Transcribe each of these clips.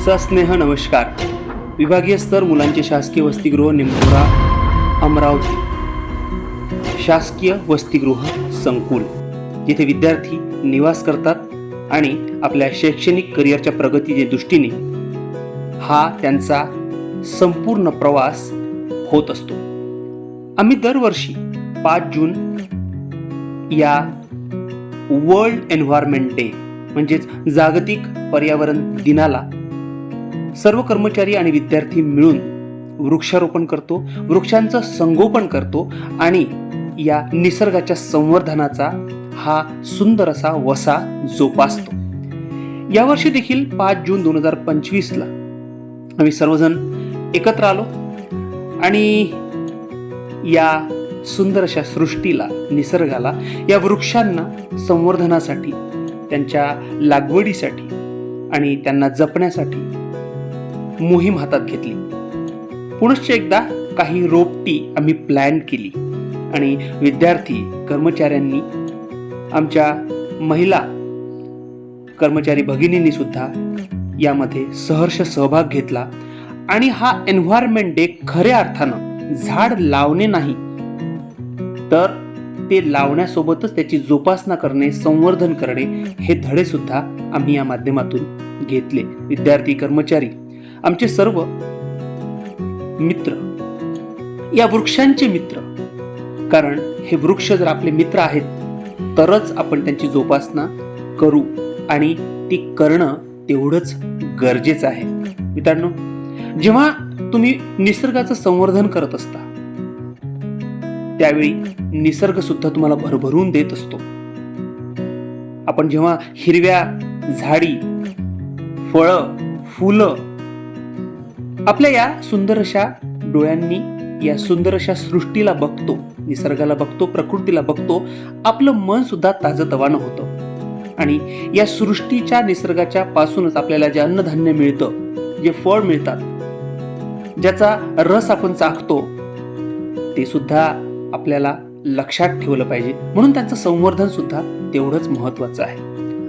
सस्नेह नमस्कार. विभागीय स्तर मुलांचे शासकीय वसतिगृह निंभोरा अमरावती. शासकीय वसतिगृह संकुल. जिथे विद्यार्थी निवास करतात आणि आपल्या शैक्षणिक करिअरच्या प्रगतीच्या दृष्टीने हा त्यांचा संपूर्ण प्रवास होत असतो. आम्ही दरवर्षी पाच जून या वर्ल्ड एन्व्हायरमेंट डे म्हणजेच जागतिक पर्यावरण दिनाला. सर्व कर्मचारी आणि विद्यार्थी मिळून वृक्षारोपण करतो वृक्षांचं संगोपन करतो आणि या निसर्गाच्या संवर्धनाचा हा सुंदर असा वसा जोपासतो. यावर्षी देखील पाच जून दोन हजार पंचवीसला आम्ही सर्वजण एकत्र आलो आणि या सुंदर अशा सृष्टीला निसर्गाला या वृक्षांना संवर्धनासाठी त्यांच्या लागवडीसाठी आणि त्यांना जपण्यासाठी मोहीम हातात घेतली. पुनश्च एकदा काही रोपटी आम्ही प्लॅन केली आणि विद्यार्थी कर्मचाऱ्यांनी आमच्या महिला कर्मचारी भगिनींनी सुद्धा यामध्ये सहर्ष सहभाग घेतला. आणि हा एन्व्हायरमेंट डे खऱ्या अर्थानं झाड लावणे नाही तर ते लावण्यासोबतच त्याची जोपासना करणे संवर्धन करणे हे धडे सुद्धा आम्ही या माध्यमातून घेतले. विद्यार्थी कर्मचारी आमचे सर्व मित्र या वृक्षांचे मित्र. कारण हे वृक्ष जर आपले मित्र आहेत तरच आपण त्यांची जोपासना करू आणि ती करणं तेवढंच गरजेचं आहे. मित्रांनो जेव्हा तुम्ही निसर्गाचं संवर्धन करत असता त्यावेळी निसर्ग सुद्धा तुम्हाला भरभरून देत असतो. आपण जेव्हा हिरव्या झाडी फळं फुलं आपल्या या सुंदर अशा डोळ्यांनी या सुंदर अशा सृष्टीला बघतो निसर्गाला बघतो प्रकृतीला बघतो आपलं मन सुद्धा ताजतवानं होतं. आणि या सृष्टीच्या निसर्गाच्या पासूनच आपल्याला जे अन्नधान्य मिळतं जे फळ मिळतात ज्याचा रस आपण चाखतो ते सुद्धा आपल्याला लक्षात ठेवलं पाहिजे. म्हणून त्यांचं संवर्धन सुद्धा तेवढंच महत्वाचं आहे.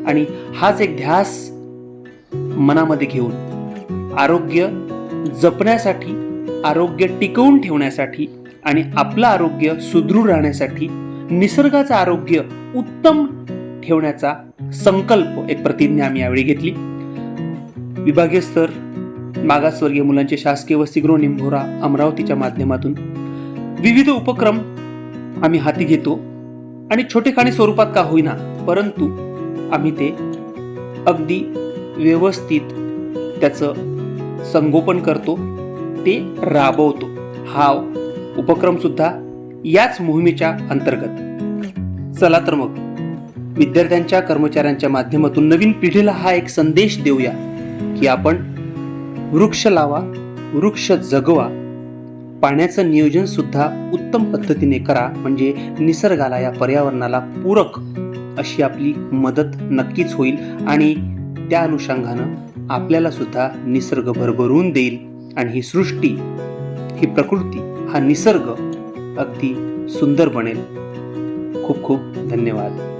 आणि हाच एक ध्यास मनामध्ये घेऊन आरोग्य जपण्यासाठी आरोग्य टिकवून ठेवण्यासाठी आणि आपलं आरोग्य सुदृढ राहण्यासाठी निसर्गाचं आरोग्य उत्तम ठेवण्याचा संकल्प एक प्रतिज्ञा आम्ही यावेळी घेतली. विभागीय स्तर मागासवर्गीय मुलांचे शासकीय वसतिगृह निंभोरा अमरावतीच्या माध्यमातून विविध उपक्रम आम्ही हाती घेतो आणि छोटेखानी स्वरूपात का होईना परंतु आम्ही ते अगदी व्यवस्थित त्याचं संगोपन करतो ते राबवतो. हा उपक्रमसुद्धा याच मोहिमेच्या अंतर्गत. चला तर मग विद्यार्थ्यांच्या कर्मचाऱ्यांच्या माध्यमातून नवीन पिढीला हा एक संदेश देऊया की आपण वृक्ष लावा वृक्ष जगवा पाण्याचं नियोजन सुद्धा उत्तम पद्धतीने करा. म्हणजे निसर्गाला या पर्यावरणाला पूरक अशी आपली मदत नक्कीच होईल. आणि त्या अनुषंगानं आपल्याला सुद्धा निसर्ग भरभरून देईल. आणि ही सृष्टी ही प्रकृती हा निसर्ग अगदी सुंदर बनेल. खूप खूप धन्यवाद.